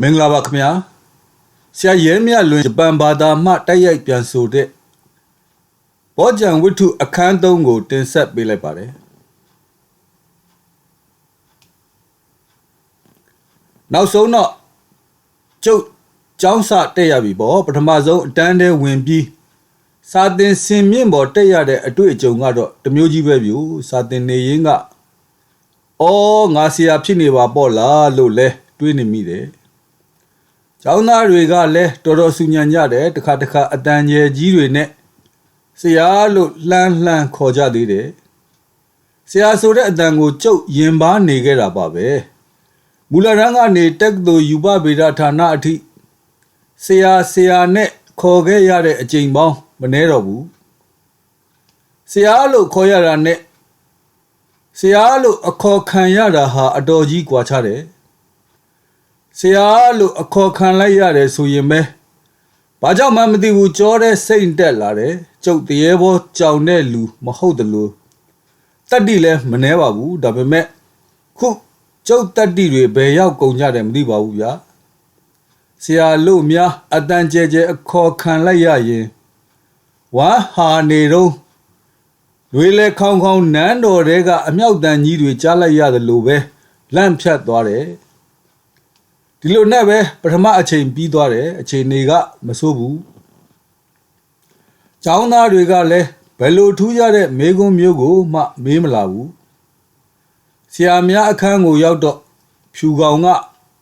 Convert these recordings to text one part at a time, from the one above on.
မင်္ဂလာပါခင်ဗျာဆရာရဲမြတ်လွင်ဂျပန်ဘာသာမှတိုက်ရိုက်ပြန်ဆိုတဲ့ဘောကြံဝိထုအခန်းသုံးကို တင်ဆက်ပေးလိုက်ပါတယ်နောက်ဆုံးတော့ကျုပ်ကျောင်းစတက်ရပြီပေါ့ပထမဆုံးအတန်းထဲဝင်ပြီးစာသင်စင်မြင့်ပေါ်တက်ရတဲ့အတွေ့အကြုံကတော့တစ်မျိုးကြီးပဲဗျူစာသင်နေရင်းကအော်ငါဆရာဖြစ်နေပါပေါ့လားလို့လဲတွေးနေမိတယ်။ ကျောင်းသားတွေကလည်းတော်တော်ဆူညံကြတယ်တခါတခါအတန်ကျဲကြီးတွေနဲ့ဆရာလို့လှမ်းလှမ်းခေါ်ကြသေးတယ်။ဆရာဆိုတဲ့အတန်ကိုကြုတ်ရင်ပါနေခဲ့တာပါပဲ။မူလရန်ကနေတက္ကသိုလ်ယူပဗေဒဌာနအထိဆရာဆရာနဲ့ခေါ်ခဲ့ရတဲ့အကြိမ်ပေါင်းမနှဲတော့ဘူး။ဆရာလို့ခေါ်ရတာနဲ့ဆရာလို့အခေါ်ခံရတာဟာအတော်ကြီးကွာခြားတယ် ဆရာလို့အခေါ်ခံလိုက်ရတယ်ဆိုရင်ပဲဘာကြောင့်မှမသိဘူးကြောတဲ့စိတ်တက်လာတယ်ကျုပ်တရေဘောကြောင်တဲ့လူမဟုတ်တယ်လို့တတ္တိလည်းမနှဲပါဘူးဒါပေမဲ့ခုကျုပ်တတ္တိတွေဘယ်ရောက်ကုန်ကြတယ်မသိပါဘူးဗျာဆရာလို့များအတန်ကျဲကျဲအခေါ်ခံလိုက်ရရင်ဝါဟာနေတော့ရွေလဲခေါင်းခေါင်းနန်းတော်တဲကအမြောက်တန်ကြီးတွေကြားလိုက်ရတယ်လို့ပဲလန့်ဖြတ်သွားတယ် ဒီလိုနဲ့ပဲပထမအချိန်ပြီးသွားတယ်အချိန်တွေကမဆိုးဘူးကျောင်းသားတွေကလည်းဘယ်လိုထူးရတဲ့မေကွန်းမျိုးကိုမှမေးမလာဘူးဆရာများအခန်းကိုရောက်တော့ဖြူကောင်က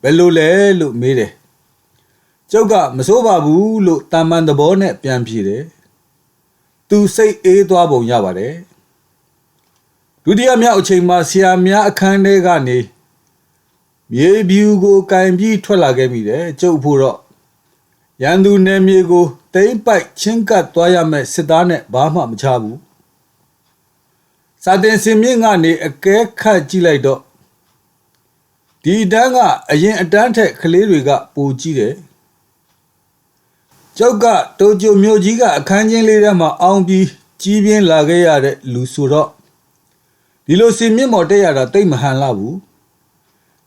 ဘယ်လိုလဲလို့မေးတယ်ကျုပ်ကမစိုးပါဘူးလို့တာမန်သဘောနဲ့ပြန်ဖြေတယ်သူစိတ်အေးသွားပုံရပါတယ်ဒုတိယမြောက်အချိန်မှာဆရာများအခန်းထဲကနေ မြေပြူကိုကင်ပြီးထွက်လာခဲ့မိတယ်ကျုပ်ဖို့တော့ရန်သူနယ်မြေကိုတိမ့်ပိုက်ချင်းကပ်သွားရမယ်စစ်သားနဲ့ဘာမှမချဘူးစာတင်စင်မြင့်ကနေအကဲခတ်ကြည့်လိုက်တော့ဒီတန်းကအရင်အတန်းထက်ကလေးတွေကပိုကြည့်တယ်ကျောက်ကတိုကျိုမြို့ကြီးကအခန်းချင်းလေးထဲမှာအောင်ပြီးကြီးပြင်းလာခဲ့ရတဲ့လူဆိုတော့ဒီလိုစင်မြင့်မော်တက်ရတာတိတ်မဟန်လာဘူး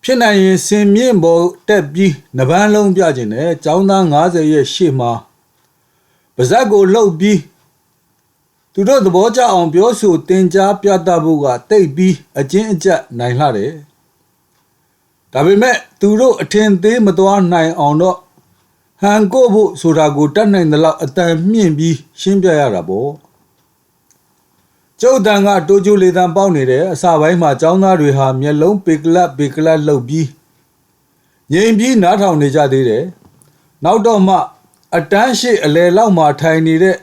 ဖြစ်နိုင်ရင်စင်မြင့်ပေါ်တက်ပြီးနဗန်းလုံးပြခြင်းနဲ့ចောင်းသား90ရဲ့ရှေ့မှာပါဇက်ကိုလှုပ်ပြီးသူတို့သဘောကျအောင်ပြောဆိုတင် जा ပြသဖို့ကတိတ်ပြီးအချင်းအကျက်နိုင်လှတယ်ဒါပေမဲ့သူတို့အထင်သေးမသွားနိုင်အောင်တော့ဟန်ကိုဖို့ဆိုတာကိုတတ်နိုင်တဲ့လောက်အတန်မြင့်ပြီးရှင်းပြရတာပေါ့ ကျုပ်တန်ကတိုးကျိုးလေတံပေါက်နေတယ်အစပိုင်းမှာចောင်းသားတွေဟာမျက်လုံးပေကလတ်ပေကလတ်လှုပ်ပြီးငြိမ်ပြီးနားထောင်နေကြသေးတယ်နောက်တော့မှအတန်းရှိအလဲလောက်မှာထိုင်နေတဲ့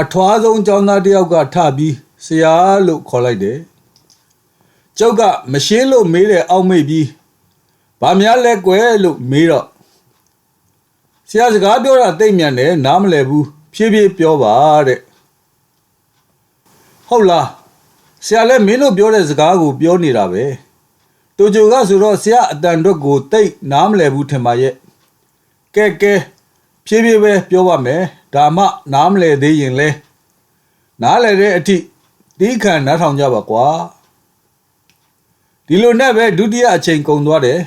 အထွားဆုံးចောင်းသားတယောက်ကထပြီးဆရာလို့ခေါ်လိုက်တယ်ကျုပ်ကမရှင်းလို့မေးတယ်အောက်မေ့ပြီးဘာများလဲကွယ်လို့မေးတော့ဆရာစကားပြောတာတိတ်မြန်တယ်နားမလည်ဘူးဖြည်းဖြည်းပြောပါတဲ့ ဟုတ်လားဆရာလည်းမင်းတို့ပြောတဲ့စကားကိုပြောနေတာပဲတူဂျိုကဆိုတော့ဆရာအတန်တော့ကိုတိတ်နားမလည်ဘူးထင်ပါရဲ့ကဲကဲဖြည်းဖြည်းပဲပြောပါမယ်ဒါမှနားမလည်သေးရင်လဲနားလည်တဲ့အထိတီးခံနားထောင်ကြပါကွာဒီလိုနဲ့ပဲဒုတိယအချိန်ကုန်သွားတယ်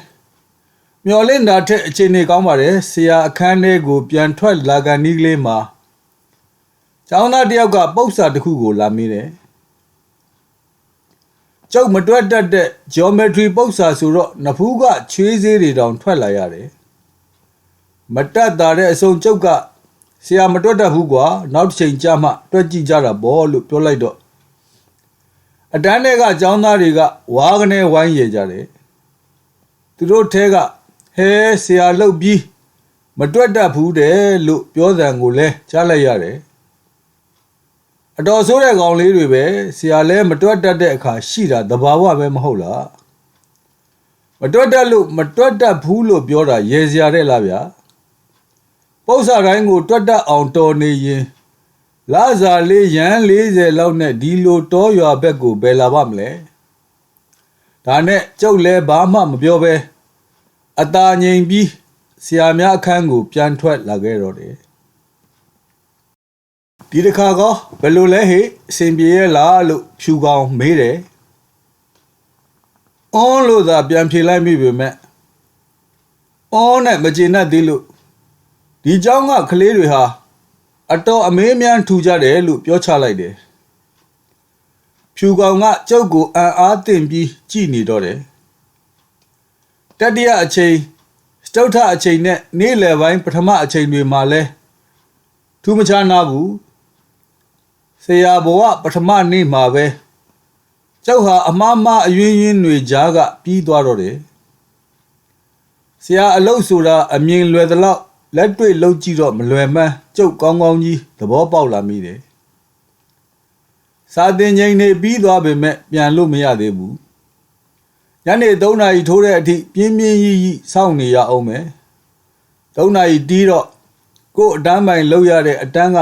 မျော်လင့်တာထက်အချိန်နေကောင်းပါတယ်ဆရာအခန်းထဲကိုပြန်ထွက်လာကန်နီးကလေးမှာ ကျောင်းသားတယောက်ကပု္ပ္ပစာတစ်ခုကိုလာမေးတယ်ကျုပ်မတွက်တတ်တဲ့ geometry ပု္ပ္ပစာဆိုတော့နဖူးကချွေးစေးတွေတောင်ထွက်လာရတယ်မတတ်တာတဲ့အစုံကျုပ်ကဆရာမတွက်တတ်ဘူးကွာနောက်တစ်ချိန်ကြာမှတွက်ကြည့်ကြတာပေါ့လို့ပြောလိုက်တော့အတန်းတွေကကျောင်းသားတွေကဝါကနေဝိုင်းရကြတယ်သူတို့ထဲကဟဲဆရာလှုပ်ပြီးမတွက်တတ်ဘူးတဲ့လို့ပြောစံကိုလဲကြားလိုက်ရတယ် အတော်ဆိုးတဲ့ကောင်လေးတွေပဲဆရာလဲမတွက်တတ်တဲ့အခါရှိတာတဘာဝပဲမဟုတ်လားမတွက်တတ်လို့မတွက်တတ်ဘူးလို့ပြောတာရေစရာတဲ့လားဗျာပု္ပ္ပစာတိုင်းကိုတွက်တတ်အောင်တော်နေရင်လာစာလေးရန်40လောက်နဲ့ဒီလိုတောရွာဘက်ကိုဘယ်လာပါမလဲဒါနဲ့ကျုပ်လဲဘာမှမပြောပဲအตาငိမ်ပြီးဆရာများအခန်းကိုပြန်ထွက်လာခဲ့တော့တယ် ဒီတစ်ခါကောဘယ်လိုလဲဟေ့အစဉ်ပြေရဲ့လားလို့ဖြူကောင်မေးတယ်အွန်းလို့သာပြန်ဖြေလိုက်မိပေမဲ့ အော်နဲ့မကျေနပ်သေးလို့ဒီเจ้าကကလေးတွေဟာအတော်အမေးမြန်းထူကြတယ်လို့ပြောချလိုက်တယ်ဖြူကောင်ကကျုပ်ကိုအံ့အားသင့်ပြီးကြည်နေတော့တယ်တတိယအချိန်စတုထအချိန်နဲ့နေ့လယ်ပိုင်းပထမအချိန်တွေမှာလဲထူးမခြားနာဘူး ဆရာဘဝပထမနေ့မှာပဲကျောက်ဟာအမားမအယွင်းယွင်းတွေကြားကပြီးသွားတော့တယ်ဆရာအလုတ်ဆိုတာအမြင်လွယ်သလောက်လက်တွေ့လှုပ်ကြည့်တော့မလွယ်မှန်းကျုပ်ကောင်းကောင်းကြီးသဘောပေါက်လာမိတယ်စာတင်ချိန်နေပြီးသွားပေမဲ့ပြန်လို့မရသေးဘူးညနေ3နာရီထိုးတဲ့အထိပြင်းပြင်းရီရီစောင့်နေရအောင်မယ်3နာရီတီးတော့ကို့အတန်းပိုင်လှုပ်ရတဲ့အတန်းက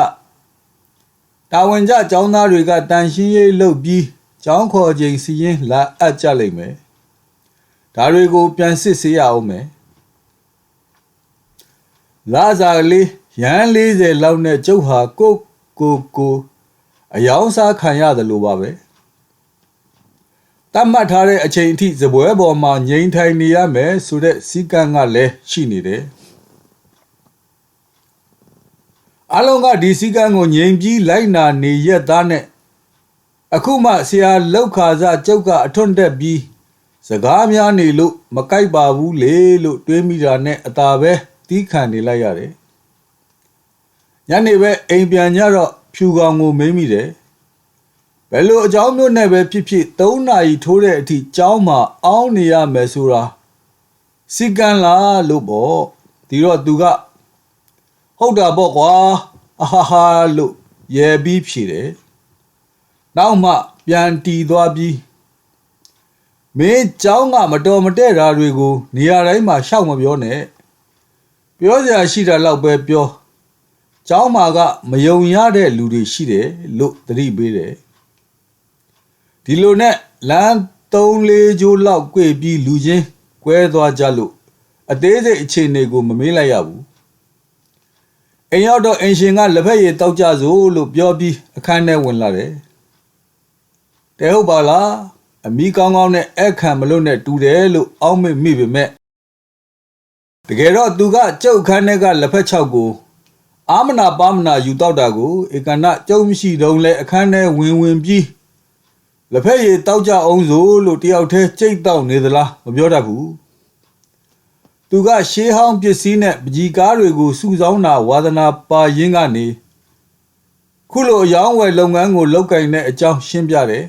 တာဝန်ကျចောင်းသားတွေကတန်ရှင်းရေးလုပ်ပြီးចောင်းခေါ်ချိန်စီရင်လာအပ်ကြလိမ့်မယ်ဒါတွေကိုပြန်စစ်ဆေးရအောင်မယ်လာစာလေးရန်40လောက်နဲ့ကျုပ်ဟာကိုကိုကိုအယောင်စားခံရတယ်လို့ပါပဲတတ်မှတ်ထားတဲ့အချိန်အထိဇပွဲပေါ်မှာငြိမ်ထိုင်နေရမယ်ဆိုတဲ့စည်းကမ်းကလည်းရှိနေတယ် အလုံးကဒီစည်းကမ်းကိုငြိမ်ပြီးလိုက်နာနေရက်သားနဲ့အခုမှဆရာလောက်ခါစားကျုပ်က အထွတ်တက်ပြီးစကားများနေလို့မကြိုက်ပါဘူးလေလို့တွေးမိတာနဲ့အသာပဲတီးခံနေလိုက်ရတယ်ညနေပဲအိမ်ပြန်ကြတော့ဖြူကောင်ကိုမေးမိတယ်ဘယ်လိုအကြောင်းမျိုးနဲ့ပဲဖြစ်ဖြစ်၃နာရီထိုးတဲ့အထိကြောင်းမှာအောင်းနေရမယ်ဆိုတာစီကံလားလို့ပေါ့ဒီတော့သူက ဟုတ်တာပေါ့ကွာအဟာဟာလို့ရဲပြီးဖြေတယ်နောက်မှပြန်တီသွားပြီးမင်းเจ้าကမတော်မတဲ့ဓာတွေကို နေရာတိုင်းမှာရှောက်မပြောနဲ့ပြောစရာရှိတာလောက်ပဲပြောเจ้าမာကမယုံရတဲ့လူတွေရှိတယ်လို့သတိပေးတယ်ဒီလိုနဲ့လမ်း3 4ကျိုးလောက်꿰ပြီးလူချင်းကွဲသွားကြလို့အသေးစိတ်အခြေအနေကိုမမေးလိုက်ရဘူး အိမ်ရောက်တော့အင်ရှင်ကလက်ဖက်ရည်တောက်ကြစို့လို့ပြောပြီးအခန်းထဲဝင်လာတယ်တဲဟုတ်ပါလားအမိကောင်းကောင်းနဲ့အဲ့ခံမလို့နဲ့တူတယ်လို့အောက်မေ့မိပေမဲ့တကယ်တော့သူကကျုပ်ခန်းထဲကလက်ဖက်ချောက်ကိုအာမနာပါမနာယူတော့တာကိုဧကန္နကျုံမရှိတော့လဲအခန်းထဲဝင်ဝင်ပြီးလက်ဖက်ရည်တောက်ကြအောင်စို့လို့တယောက်တည်းကြိတ်တောက်နေသလားမပြောတတ်ဘူး သူကရှေးဟောင်းပစ္စည်းနဲ့ပကြီကားတွေကိုစုဆောင်းတာဝါသနာပါရင်းကနေခုလိုအယောင်းဝယ်လုပ်ငန်းကိုလုပ်ကင်တဲ့အကြောင်းရှင်းပြတယ်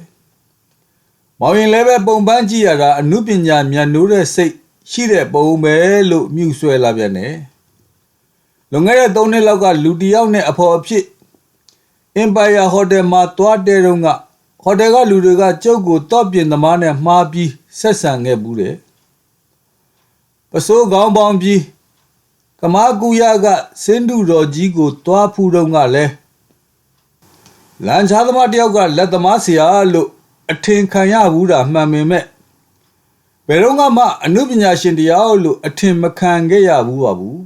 ။မောင်ရင်လည်းပဲပုံပန်းကြည့်ရတာအမှုပညာမြတ်နိုးတဲ့စိတ်ရှိတဲ့ပုံပဲလို့မြှူဆွဲလာပြန်တယ်။လွန်ခဲ့တဲ့၃နှစ်လောက်ကလူတယောက်နဲ့အဖော်အဖြစ် Empire Hotel မှာတွားတဲ့တုန်းကဟိုတယ်ကလူတွေကကျုပ်ကိုတော့ပြင်သမားနဲ့မှားပြီးဆက်ဆံခဲ့ဘူးတယ်။ ပစိုးကောင်းပေါင်းပြီးကမာကူရကစင်းတူတော်ကြီးကိုတွားဖူးတော့ကလည်းလန်ချာသမားတယောက်ကလက်သမားဆရာလို့အထင်ခံရဘူးတာမှန်ပေမဲ့ဘယ်တော့မှအနုပညာရှင်တရားလို့အထင်မခံခဲ့ရဘူးပါဘူး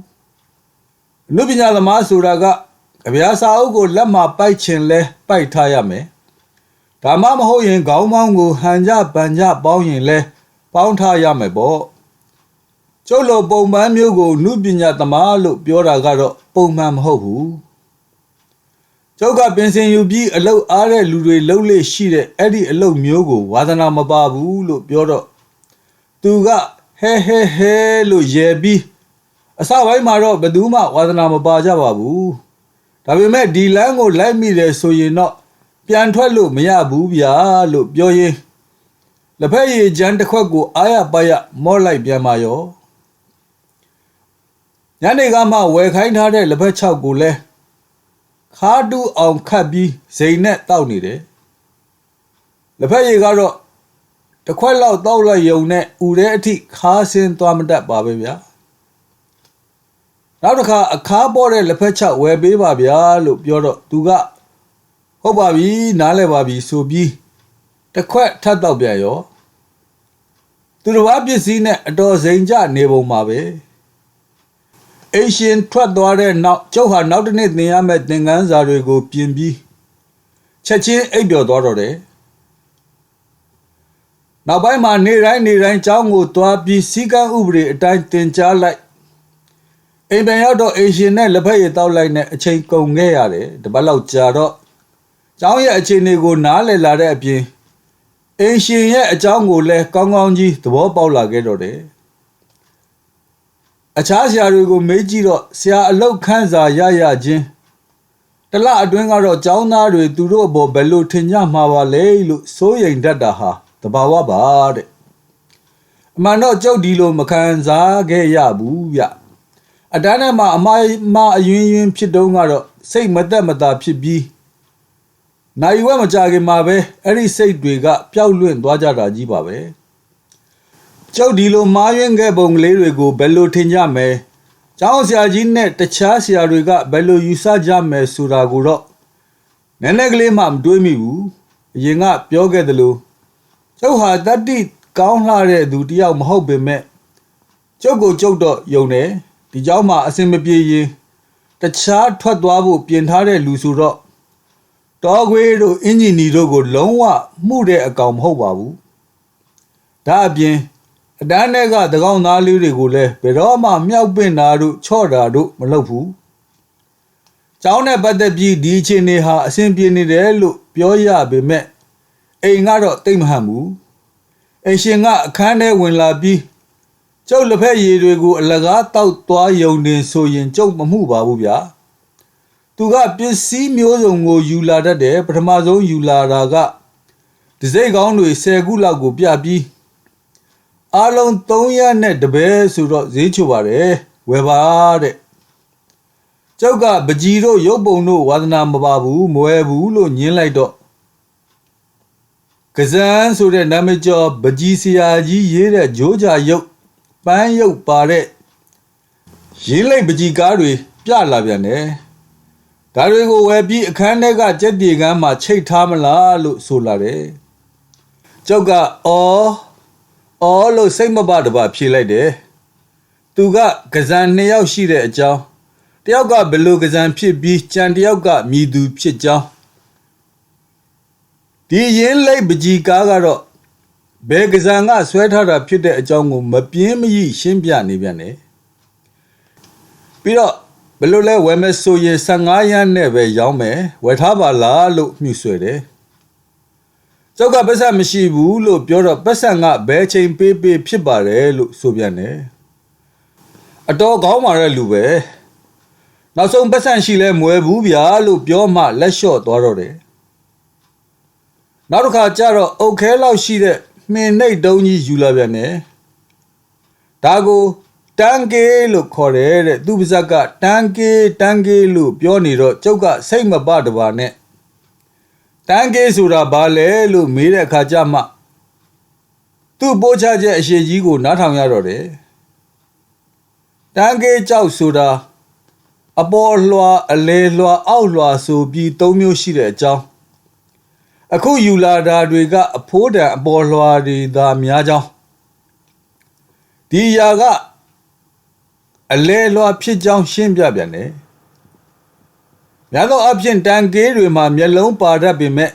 အနုပညာသမားဆိုတာကကြပြာစာအုပ်ကိုလက်မှာပိုက်ချင်လဲပိုက်ထားရမယ်ဒါမှမဟုတ်ရင်ခေါင်းပေါင်းကိုဟန်ကြပန်ကြပေါင်းရင်လဲပေါင်းထားရမယ်ပေါ့ ကျုပ်လိုပုံပန်းမျိုးကိုနုပညာသမားလို့ပြောတာကတော့ပုံမှန်မဟုတ်ဘူးကျုပ်ကပင်စင်ယူပြီးအလုတ်အားတဲ့လူတွေလှုပ်လေရှိတဲ့အဲ့ဒီအလုတ်မျိုးကိုဝါသနာမပါဘူးလို့ပြောတော့သူကဟဲဟဲဟဲလို့ရဲပြီးအစပိုင်းမှာတော့ဘယ်သူမှဝါသနာမပါကြပါဘူးဒါပေမဲ့ဒီလမ်းကိုလိုက်မိတယ်ဆိုရင်တော့ပြန်ထွက်လို့မရဘူးဗျာလို့ပြောရင်းလက်ဖက်ရည်ချမ်းတစ်ခွက်ကိုအားရပါရမော့လိုက်ပြန်ပါရော ညနေကမှဝယ်ခိုင်းထားတဲ့လက်ဖက်6ကိုလဲခါတူအောင်ခတ်ပြီးဇိမ်နဲ့တောက်နေတယ်လက်ဖက်ရည်ကတော့တစ်ခွက်လောက်တောက်လိုက်ယုံနဲ့ဥတဲ့အထိခါဆင်းသွားမတတ်ပါပဲဗျာနောက်တစ်ခါအခါပေါ်တဲ့လက်ဖက်6ဝယ်ပေးပါဗျာလို့ပြောတော့သူကဟုတ်ပါပြီနားလဲပါပြီဆိုပြီးတစ်ခွက်ထပ်တော့ပြန်ရောသူတော်ဘာပစ္စည်းနဲ့အတော်စိန်ကြနေပုံပါပဲ အိရှင်ထွက်သွားတဲ့နောက်ကျုပ်ဟာနောက်တစ်နေ့သင်ရမယ့်သင်ခန်းစာတွေကိုပြင်ပြီးချက်ချင်းအိပ်ပျော်သွားတော့တယ်နောက်ပိုင်းမှာနေတိုင်းနေတိုင်းကျောင်းကိုသွားပြီးစီကံဥပဒေအတိုင်းသင်ကြားလိုက်အိမ်ပြန်ရောက်တော့အိမ်ရှင်နဲ့လက်ဖက်ရည်တောက်လိုက်နဲ့အချိန်ကုန်ခဲ့ရတယ်တပတ်လောက်ကြာတော့ကျောင်းရဲ့အခြေအနေကိုနားလည်လာတဲ့အပြင်အိမ်ရှင်ရဲ့အကြောင်းကိုလည်းကောင်းကောင်းကြီးသဘောပေါက်လာခဲ့တော့တယ် အခြားဆရာတွေကိုမေးကြည့်တော့ဆရာအလောက်ခန်းစာရရချင်းတလအတွင်းကတော့ကျောင်းသားတွေသူတို့အပေါ်ဘယ်လိုထင်ကြမှာပါလဲလို့စိုးရိမ်တတ်တာဟာတဘာဝပါတဲ့အမှန်တော့ကြုတ်ဒီလိုမခံစားခဲ့ရဘူးဗျအတန်းထဲမှာအမမအယွင်းယွင်းဖြစ်တုန်းကတော့စိတ်မသက်မသာဖြစ်ပြီးနိုင်ဝဲမကြခင်မှာပဲအဲ့ဒီစိတ်တွေကပျောက်လွင့်သွားကြတာကြီးပါပဲ ကျုပ်ဒီလိုမားယွင်းခဲ့ပုံကလေးတွေကိုဘယ်လိုထင်ကြမယ်ကျောင်းဆရာကြီးနဲ့တခြားဆရာတွေကဘယ်လိုယူဆကြမယ်ဆိုတာကိုတော့နည်းနည်းကလေးမှမတွေးမိဘူးအရင်ကပြောခဲ့သလိုကျုပ်ဟာတတ္တိကောင်းလှတဲ့သူတယောက်မဟုတ်ပေမဲ့ကျုပ်ကိုကျုပ်တော့ယုံတယ်ဒီเจ้าမှာအစင်မပြေရင်တခြားထွက်သွားဖို့ပြင်ထားတဲ့လူဆိုတော့တော်ခွေးတို့အင်ဂျင်နီတို့ကိုလုံးဝမှုတဲ့အကောင်မဟုတ်ပါဘူးဒါအပြင် အတန်းတွေကတကောင်သားလေးတွေကိုလည်းဘယ်တော့မှမြောက်ပင့်တာတို့ချော့တာတို့မလုပ်ဘူးကျောင်းနဲ့ပတ်သက်ပြီးဒီအချိန်တွေဟာအဆင်ပြေနေတယ်လို့ပြောရပေမဲ့အိမ်ကတော့တိတ်မဟန်ဘူးအိမ်ရှင်ကအခန်းထဲဝင်လာပြီးကျုပ်လက်ဖက်ရည်တွေကိုအလကားတောက်သွားယုံနေဆိုရင်ကျုပ်မမှုပါဘူးဗျာသူကပစ္စည်းမျိုးစုံကိုယူလာတတ်တယ်ပထမဆုံးယူလာတာကဒီစိတ်ကောင်းတွေ10ခုလောက်ကိုပြပြီး အားလုံး300နဲ့တပဲဆိုတော့ဈေးချိုပါတယ်ဝယ်ပါတဲ့ကျုပ်ကပကြီးတို့ရုပ်ပုံတို့ဝါသနာမပါဘူးမဝယ်ဘူးလို့ညင်းလိုက်တော့ကဇန်ဆိုတဲ့နာမည်ကျော်ပကြီးဆရာကြီးရေးတဲ့ဂျိုးကြရုပ်ပန်းရုပ်ပါတဲ့ရင်းလိုက်ပကြီးကားတွေပြလာပြန်တယ်ဒါတွေကိုဝယ်ပြီးအခန်းထဲကကြက်တီကန်းမှာချိတ်ထားမလားလို့ဆိုလာတယ်ကျောက်ကအော် အော်လို့စိတ်မပတပါဖြေလိုက်တယ်သူကကဇန်နှစ်ယောက်ရှိတဲ့အကြောင်းတယောက်ကဘယ်လိုကဇန်ဖြစ်ပြီးကြံတယောက်ကမြည်သူဖြစ်ကြောင်းဒီရင်းလိုက်ပကြီးကားကတော့ဘယ်ကစားကဆွဲထားတာဖြစ်တဲ့အကြောင်းကိုမပြင်းမရရှင်းပြနေပြန်တယ်ပြီးတော့ဘယ်လိုလဲဝယ်မယ်ဆိုရင်15ရန်းနဲ့ပဲရောင်းမယ်ဝယ်ထားပါလားလို့မြှူဆွဲတယ် ကျောက်ကပတ်စံမရှိဘူးလို့ပြောတော့ပတ်စံကဘယ်ချိန်ပေးပေးဖြစ်ပါတယ်လို့ဆိုပြန်တယ်အတော်ကောင်းပါတဲ့လူပဲနောက်ဆုံးပတ်စံရှိလဲမွဲဘူးဗျာလို့ပြောမှလက်လျှော့သွားတော့တယ်နောက်တစ်ခါကျတော့အုတ်ခဲလောက်ရှိတဲ့မှင်နှိတ်တုံးကြီးယူလာပြန်တယ်ဒါကိုတန်ကေလို့ခေါ်တယ်တဲ့သူပါဇက်ကတန်ကေတန်ကေလို့ပြောနေတော့ကျုပ်ကစိတ်မပတပါနဲ့ တန်ကေဆိုတာဘာလဲလို့မေးတဲ့အခါကျမှသူ့ပိုးချချက်အရှိကြီးကိုနားထောင်ရတော့တယ်တန်ကေကြောက်ဆိုတာအပေါ်လွှာအလဲလွှာအောက်လွှာဆိုပြီး၃မျိုးရှိတဲ့အကြောင်းအခုယူလာတာတွေကအဖိုးတန်အပေါ်လွှာတွေသာများကြောင်းဒီຢာကအလဲလွှာဖြစ်ကြောင်းရှင်းပြပြန်တယ် များသောအားဖြင့်တန်ကေးတွေမှာမျက်လုံးပါတတ်ပေမဲ့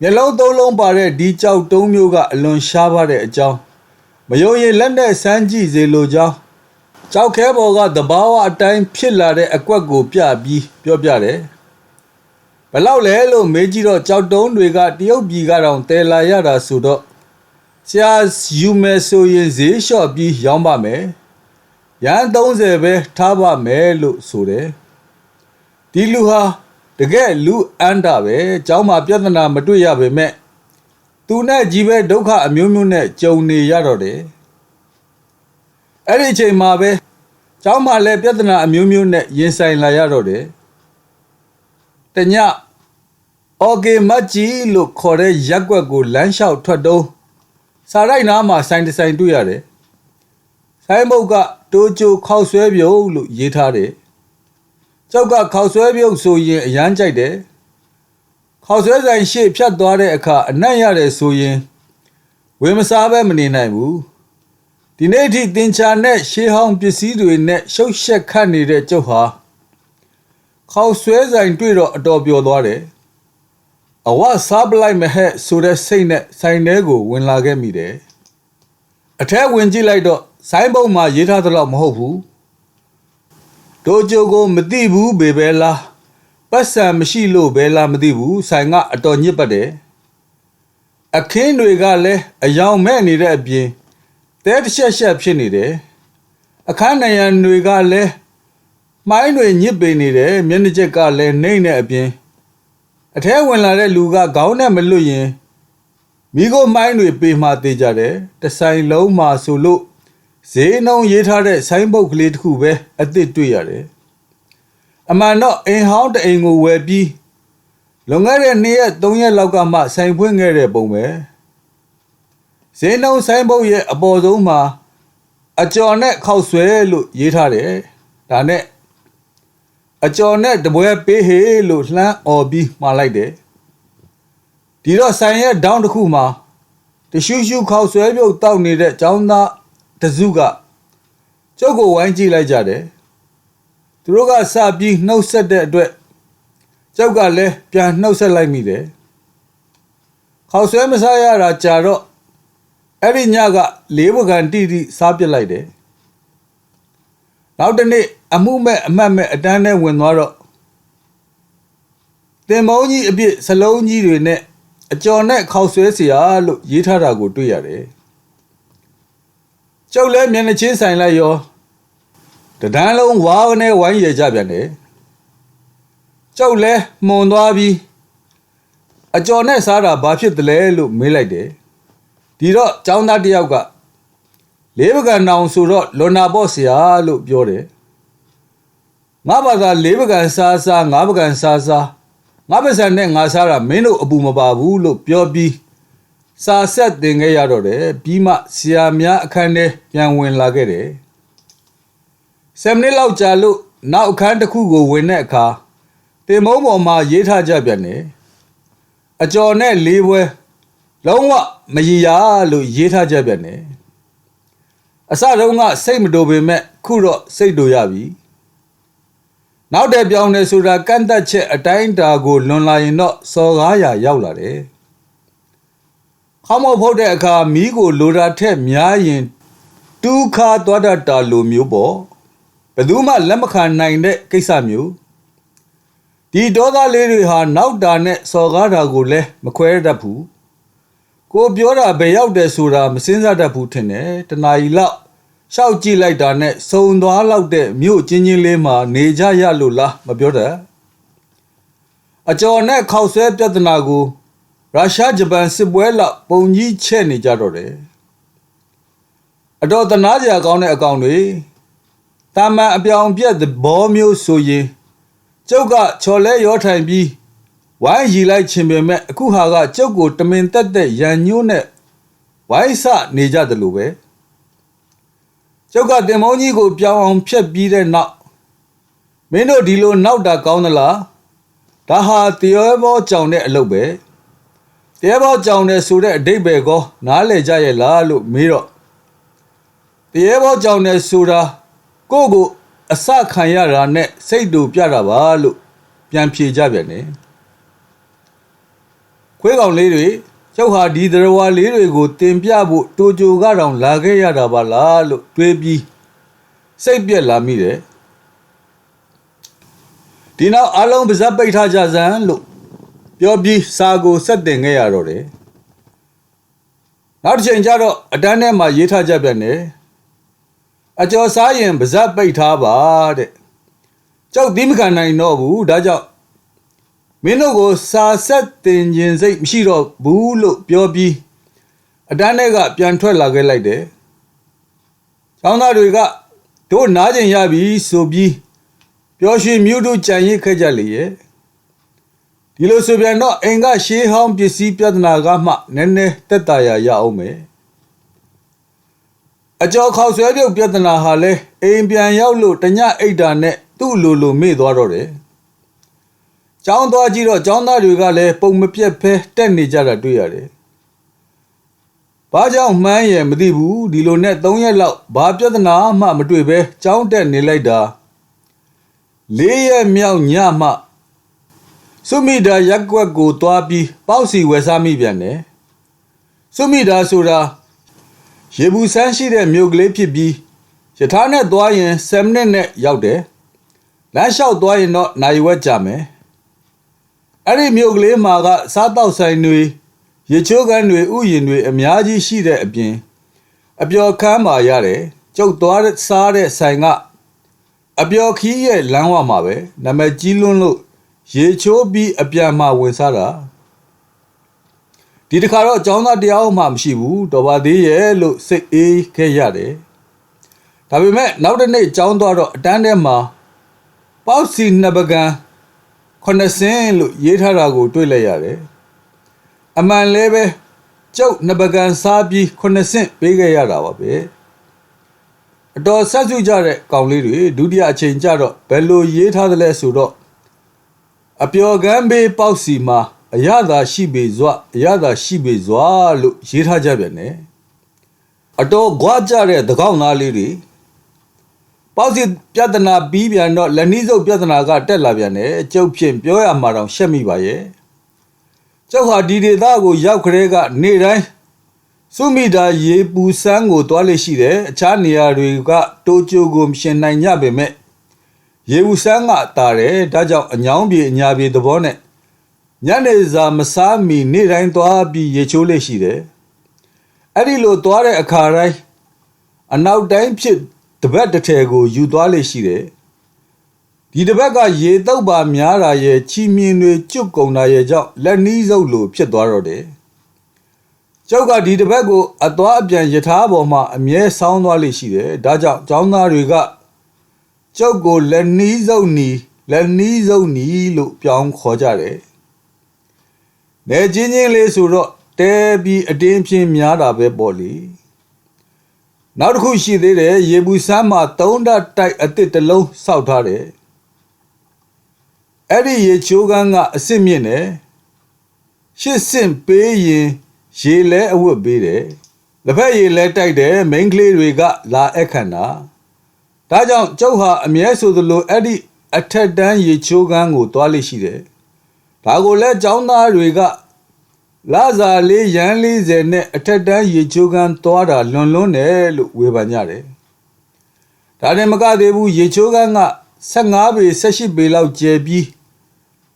မျက်လုံးသုံးလုံးပါတဲ့ဒီကြောက်တုံးမျိုးကအလွန်ရှားပါတဲ့အကြောင်းမယုံရင်လက်နဲ့စမ်းကြည့်စေလိုကြောင်းကြောက်ခဲပေါ်ကတဘာဝအတိုင်းဖြစ်လာတဲ့အကွက်ကိုပြပြီးပြောပြတယ်ဘလောက်လဲလို့မေးကြည့်တော့ကြောက်တုံးတွေကတရုတ်ပြည်ကတော့တဲလာရတာဆိုတော့ဆရာယူမယ်ဆိုရင်ဈေးလျှော့ပြီးရောင်းပါမယ်ရန်30ပဲထားပါမယ်လို့ဆိုတယ် ဒီလူဟာတကယ်လူအန်တာပဲเจ้าမှာပြဿနာမတွေ့ရပေမဲ့သူနဲ့ကြီးပဲဒုက္ခအမျိုးမျိုးနဲ့ကြုံနေရတော့တယ်အဲ့ဒီအချိန်မှာပဲเจ้าမှာလည်းပြဿနာအမျိုးမျိုးနဲ့ရင်ဆိုင်လာရတော့တယ်တညအော်ကေမတ်ကြီးလို့ခေါ်တဲ့ရက်ွက်ကိုလမ်းလျှောက်ထွက်တုံးစာရိုက်နားမှာဆိုင်တဆိုင်တွေ့ရတယ်ဆိုင်ဘုတ်ကတိုးချိုခောက်ဆွဲပြုံးလို့ရေးထားတယ် ကျောက်ကခောက်ဆွဲပြုတ်ဆိုရင်အရန်ကြိုက်တယ်ခောက်ဆွဲဆိုင်ရှေ့ဖြတ်သွားတဲ့အခါအနက်ရတယ်ဆိုရင်ဝေမစားပဲမနေနိုင်ဘူးဒီနေ့အထိတင်ချာနဲ့ရှေးဟောင်းပစ္စည်းတွေနဲ့ရှုပ်ရှက်ခတ်နေတဲ့ကျုပ်ဟာခောက်ဆွဲဆိုင်တွေ့တော့အတော်ပျော်သွားတယ်အဝစားပလိုက်မဟဲ့ဆိုတဲ့စိတ်နဲ့ဆိုင်ထဲကိုဝင်လာခဲ့မိတယ်အထက်ဝင်ကြည့်လိုက်တော့ဆိုင်းဘုံမှာရေးထားသလောက်မဟုတ်ဘူး တို့ကြိုကိုမသိဘူးဘေပဲလားပတ်စံမရှိလို့ပဲလားမသိဘူးဆိုင်ကအတော်ညစ်ပတ်တယ်အခင်းတွေကလည်းအယောင်မဲ့နေတဲ့အပြင်တဲတစ်ချက်ချက်ဖြစ်နေတယ်အခန်းနံရံတွေကလည်းမိုင်းတွေညစ်ပေနေတယ်မျက်နှာချက်ကလည်းနှိမ့်နေအပြင်အထဲဝင်လာတဲ့လူကခေါင်းနဲ့မလွတ်ရင်မိကိုမိုင်းတွေပေမှသေးကြတယ်တဆိုင်လုံးမှာဆိုလို့ ဈေးနှုန်းရေးထားတဲ့ဆိုင်းဘုတ်ကလေးတစ်ခုပဲအစ်စ်တွေ့ရတယ်အမှန်တော့အိမ်ဟောင်းတအိမ်ကိုဝယ်ပြီးလွန်ခဲ့တဲ့2ရက်3ရက်လောက်ကမှဆိုင်ဖွင့်ခဲ့တဲ့ပုံပဲဈေးနှုန်းဆိုင်းဘုတ်ရဲ့အပေါ်ဆုံးမှာအကျော်နဲ့ခောက်ဆွဲလို့ရေးထားတယ်ဒါနဲ့အကျော်နဲ့တပွဲပေးဟေလို့လှမ်းអော်ပြီးမှားလိုက်တယ်ဒီတော့ဆိုင်ရဲ့ဒေါင်းတစ်ခုမှာတရှူးရှူးခောက်ဆွဲပြုတ်တောက်နေတဲ့ចောင်းသား တစုကကျုပ်ကိုဝိုင်းကြည့်လိုက်ကြတယ်သူတို့ကစပြီးနှုတ်ဆက်တဲ့အတွက်ကျောက်ကလည်းပြန်နှုတ်ဆက်လိုက်မိတယ်ခေါက်ဆွဲမစားရတာကြာတော့အဲ့ဒီညကလေးပကံတိတိစားပြစ်လိုက်တယ်နောက်တနေ့အမှုမဲ့အမှတ်မဲ့အတန်းနဲ့ဝင်သွားတော့တင်မုံကြီးအပြစ်စလုံးကြီးတွေနဲ့အကျော်နဲ့ခေါက်ဆွဲစရာလို့ရေးထားတာကိုတွေ့ရတယ် ကျုပ်လည်းမျက်နှာချင်းဆိုင်လိုက်ရောတဒန်းလုံးဝါးနဲ့ဝိုင်းရကြပြန်တယ်ကျုပ်လည်းမှုန်သွားပြီးအကျော်နဲ့စားတာဘာဖြစ်တယ်လဲလို့မေးလိုက်တယ်ဒီတော့ចောင်းသားတယောက်ကလေးပကံနောင်ဆိုတော့လွန်နာပေါ့ဆရာလို့ပြောတယ်ငါဘာသာလေးပကံစားစားငါးပကံစားစားငါပစံနဲ့ငါစားတာမင်းတို့အပူမပါဘူးလို့ပြောပြီး စာဆက်တင်ခဲ့ရတော့တယ်ပြီးမှဆရာများအခန်းထဲပြန်ဝင်လာခဲ့တယ်ဆယ်မိနစ်လောက်ကြာလို့နောက်အခန်းတစ်ခုကိုဝင်တဲ့အခါတင်မုံပေါ်မှာရေးထားကြပြန်တယ်အကျော်နဲ့လေးပွဲလုံးဝမရရလို့ရေးထားကြပြန်တယ်အစတုန်းကစိတ်မတိုပေမဲ့ခုတော့စိတ်တိုရပြီနောက်တဲ့ပြောင်းနေဆိုတာကန့်တက်ချက်အတိုင်းတာကိုလွန်လာရင်တော့စော်ကားရာရောက်လာတယ် ခေါမောဖုတ်တဲ့အခါမီးကိုလိုတာထက်များရင်တူးခါသွားတတ်တာလိုမျိုးပေါ့ဘယ်သူမှလက်မခံနိုင်တဲ့ကိစ္စမျိုးဒီဒေါသလေးတွေဟာနောက်တာနဲ့စော်ကားတာကိုလည်းမခွဲတတ်ဘူးကိုပြောတာဘယ်ရောက်တယ်ဆိုတာမစင်းစားတတ်ဘူးထင်တယ်တနာရီလောက်ရှောက်ကြည့်လိုက်တာနဲ့စုံသွားလောက်တဲ့မြို့ချင်းချင်းလေးမှာနေကြရလို့လားမပြောတတ်အကျော်နဲ့ခောက်ဆွဲပြဿနာကို ရုရှားဂျပန်စစ်ပွဲလောက်ပုံကြီးချဲ့နေကြတော့တယ်အတော်တနာစရာကောင်းတဲ့အကောင်တွေတာမန်အပြောင်ပြက်သဘောမျိုးဆိုရင်ကျုပ်ကချော်လဲရောထိုင်ပြီးဝိုင်းရီလိုက်ခြင်းပေမဲ့အခုဟာကကျုပ်ကိုတမင်တက်တဲ့ရန်ညိုးနဲ့ဝိုင်းဆနေကြတယ်လို့ပဲကျုပ်ကတင်မောင်းကြီးကိုပြောင်းအောင်ဖြတ်ပြီးတဲ့နောက်မင်းတို့ဒီလိုနောက်တာကောင်းသလားဒါဟာတရားဘောကြောင်တဲ့အလုပ်ပဲ တရားဘောကြောင်တဲ့ဆိုတဲ့အဓိပ္ပာယ်ကောနားလည်ကြရဲ့လားလို့မေးတော့တရားဘောကြောင်တဲ့ဆိုတာကိုယ့်ကိုအစခံရတာနဲ့စိတ်တူပြတာပါလို့ပြန်ဖြေကြပြန်တယ်ခွေးကောင်လေးတွေကျုပ်ဟာဒီသရဝါလေးတွေကိုတင်ပြဖို့တိုဂျိုကတောင်လာခဲ့ရတာပါလားလို့တွေးပြီးစိတ်ပြက်လာမိတယ်ဒီနောက်အလုံးပါဇက်ပိတ်ထားကြစမ်းလို့ ပြောပြီးစာကိုဆက်တင်ခဲ့ရတော့တယ်နောက်တစ်ချိန်ကျတော့အတန်းထဲမှာရေးထားကြပြန်တယ်အကျော်စားရင်ပါဇက်ပိတ်ထားပါတဲ့ကြောက်သီးမခံနိုင်တော့ဘူးဒါကြောင့်မင်းတို့ကိုစာဆက်တင်ခြင်းစိတ်မရှိတော့ဘူးလို့ပြောပြီးအတန်းထဲကပြန်ထွက်လာခဲ့လိုက်တယ်။ကျောင်းသားတွေကတို့နားကျင်ရပြီဆိုပြီးပျော်ရွှင်မြူးတို့ကြံရစ်ခဲ့ကြလေရဲ့။ ဒီလိုဆိုပြန်တော့အိမ်ကရှေးဟောင်းပစ္စည်းပြဿနာကမှနည်းနည်းတက်တာရရအောင်မယ်။အကျော်ခေါက်ဆွဲပြုတ်ပြဿနာဟာလဲအိမ်ပြန်ရောက်လို့တညအိတ်တာနဲ့သူ့လိုလိုမေ့သွားတော့တယ်။ကျောင်းသွားကြည့်တော့ကျောင်းသားတွေကလည်းပုံမပြတ်ဖဲတက်နေကြတာတွေ့ရတယ်။ဘာကြောင့်မှန်းရမသိဘူးဒီလိုနဲ့၃ရက်လောက်ဘာပြဿနာမှမတွေ့ပဲကျောင်းတက်နေလိုက်တာ၄ရက်မြောက်ညမှ စုမိတာရက်ကွက်ကိုသွားပြီးပေါ့စီဝယ်စားမိပြန်တယ်။စုမိတာဆိုတာရေဘူးဆန်းရှိတဲ့မြို့ကလေးဖြစ်ပြီးယထာနဲ့သွားရင်7မိနစ်နဲ့ရောက်တယ်။လမ်းလျှောက်သွားရင်တော့နိုင်ဝက်ကြမယ်အဲ့ဒီမြို့ကလေးမှာကစားတောက်ဆိုင်တွေရေချိုးကန်တွေဥယျင်တွေအများကြီးရှိတဲ့အပြင်အပျော်ခမ်းပါရတယ်ကျုပ်သွားတဲ့စားတဲ့ဆိုင်ကအပျော်ခီးရဲ့လမ်းဝမှာပဲနာမည်ကြီးလွန်းလို့ ရေချိုးပြီးအပြန်မှာဝင်စားတာဒီတစ်ခါတော့အကြောင်းသားတရားမှမရှိဘူးတော်ပါသေးရဲ့လို့စိတ်အေးခဲ့ရတယ်ဒါပေမဲ့နောက်တစ်နေ့ကြောင်းသွားတော့အတန်းထဲမှာပေါက်စီနှစ်ပကံခုနှစ်စင်းလို့ရေးထားတာကို တွေ့လိုက်ရတယ်အမှန်လဲပဲကျုပ်နှစ်ပကံစားပြီးခုနှစ်စင်းပေးခဲ့ရတာပါပဲအတော်ဆက်စုကြတဲ့ကောင်လေးတွေဒုတိယအချိန်ကျတော့ဘယ်လိုရေးထားသလဲဆိုတော့ အပျော်ကမ်းဘေးပေါက်စီမှာအရသာရှိပေစွာအရသာရှိပေစွာလို့ရေးထားကြပြန်တယ်အတော်ကြွားကြတဲ့သကောက်သားလေးတွေပေါက်စီပြဿနာပြီးပြန်တော့လက်နှီးစုပ်ပြဿနာကတက်လာပြန်တယ်ကျုပ်ဖြင့်ပြောရမှာတော့ရှက်မိပါရဲ့ကျုပ်ဟာဒီဒေသကိုရောက်ခရဲကနေ့တိုင်းစုမိတာရေပူစမ်းကိုတွားလေရှိတယ်အခြားနေရာတွေကတိုးကျိုကိုမရှင်နိုင်ကြပေမဲ့ ရေပူစမ်းကတာတယ်ဒါကြောင့်အညောင်းပြေအညာပြေသဘောနဲ့ညနေစာမစားမီနေ့တိုင်းသွားပြီးရေချိုးလေရှိတယ်အဲ့ဒီလိုသွားတဲ့အခါတိုင်းအနောက်တိုင်းဖြစ်တပတ်တစ်ထည်ကိုယူသွားလေရှိတယ်ဒီတစ်ပတ်ကရေတုပ်ပါများတာရဲ့ချီမြင်တွေကျွတ်ကုန်တာရဲ့ကြောင့်လက်နီးစုပ်လိုဖြစ်သွားတော့တယ်ကျောက်ကဒီတစ်ပတ်ကိုအသွားအပြန်ယထာပေါ်မှာအမြဲဆောင်းသွားလေရှိတယ်ဒါကြောင့်ចောင်းသားတွေက ကျောက်ကိုလက်နီးစုပ်နီလက်နီးစုပ်နီလို့ပြောင်းခေါ်ကြတယ်နေချင်းချင်းလေးဆိုတော့တဲပြီးအတင်းဖြင်းများတာပဲပေါ့လေနောက်တစ်ခုရှိသေးတယ်ရေဘူးဆမ်းမှာသုံးဓာတ်တိုက်အစ်စ်တစ်လုံးစောက်ထားတယ်အဲ့ဒီရေချိုးကန်းကအစ်စ်မြင့်တယ်ရှစ်စင့်ပေးရင်ရေလဲအဝတ်ပေးတယ်လက်ဖက်ရေလဲတိုက်တယ်မိန်းကလေးတွေကလာအခန့်တာ ဒါကြောင့်ကျုပ်ဟာအမြဲဆိုသလိုအဲ့ဒီအထက်တန်းရေချိုးကန်းကိုတွားလိရှိတယ်ဒါကိုလဲចောင်းသားတွေကလာဇာလေးရန်40နဲ့အထက်တန်းရေချိုးကန်းသွားတာလွန်လွန်းတယ်လို့ဝေဖန်ကြတယ်ဒါနဲ့မကသေးဘူးရေချိုးကန်းက15ပေ18ပေလောက်ကျယ်ပြီး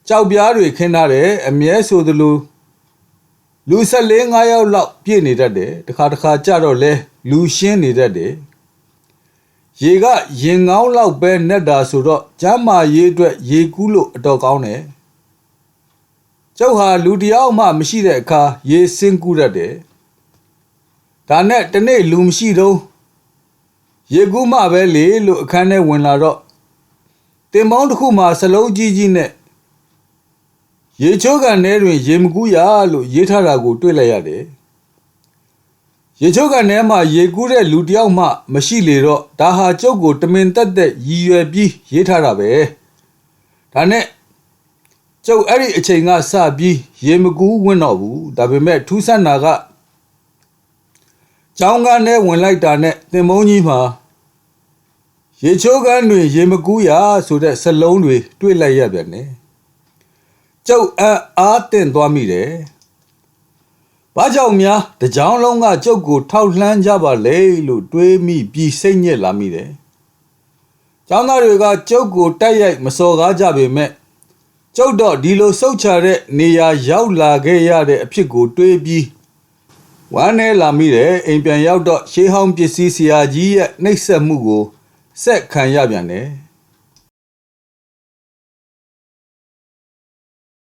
ကြောက်ပြားတွေခင်းထားတယ်အမြဲဆိုသလိုလူ14 5ယောက်လောက်ပြည့်နေတတ်တယ်တခါတခါကြတော့လဲလူရှင်းနေတတ်တယ် ရေကရင်ကောင်းလောက်ပဲနဲ့တာဆိုတော့ကျမ်းမာရေးအတွက်ရေကူးလို့အတော်ကောင်းတယ်ကျုပ်ဟာလူတယောက်မှမရှိတဲ့အခါရေစင်းကူးရတယ်ဒါနဲ့တနေ့လူမရှိတော့ရေကူးမှပဲလေလို့အခန်းထဲဝင်လာတော့တင်ပေါင်းတစ်ခုမှာစလုံးကြီးကြီးနဲ့ရေချိုးကန်ထဲတွင် ရေမကူးရလို့ရေးထားတာကိုတွေ့လိုက်ရတယ် ရေချိုးကန်ထဲမှာရေကူးတဲ့လူတယောက်မှ မရှိလေတော့ဒါဟာကျုပ်ကိုတမင်တက်တက်ရည်ရွယ်ပြီးရေးထားတာပဲဒါနဲ့ကျုပ်အဲ့ဒီအချိန်ကစပြီးရေမကူးဝင်တော့ဘူးဒါပေမဲ့ထူးဆန်းတာကကျောင်းကန်းထဲဝင်လိုက်တာနဲ့တင်မုံကြီးမှာရေချိုးကန်းတွင်ရေမကူးရဆိုတဲ့စလုံးတွေတွေ့လိုက်ရပြန်တယ်ကျုပ်အအားတင်သွားမိတယ် ဘာကြောင့်များတကြောင်လုံးကကျုပ်ကိုထောက်လှမ်းကြပါလေလို့တွေးမိပြီးစိတ်ညစ်လာမိတယ်ကျောင်းသားတွေကကျုပ်ကိုတိုက်ရိုက်မစော်ကားကြပေမဲ့ကျုပ်တော့ဒီလိုစုတ်ချတဲ့နေရာရောက်လာခဲ့ရတဲ့အဖြစ်ကိုတွေးပြီးဝမ်းနေလာမိတယ်အိမ်ပြန်ရောက်တော့ရှေးဟောင်းပစ္စည်းဆရာကြီးရဲ့နှိပ်စက်မှုကိုဆက်ခံရပြန်တယ်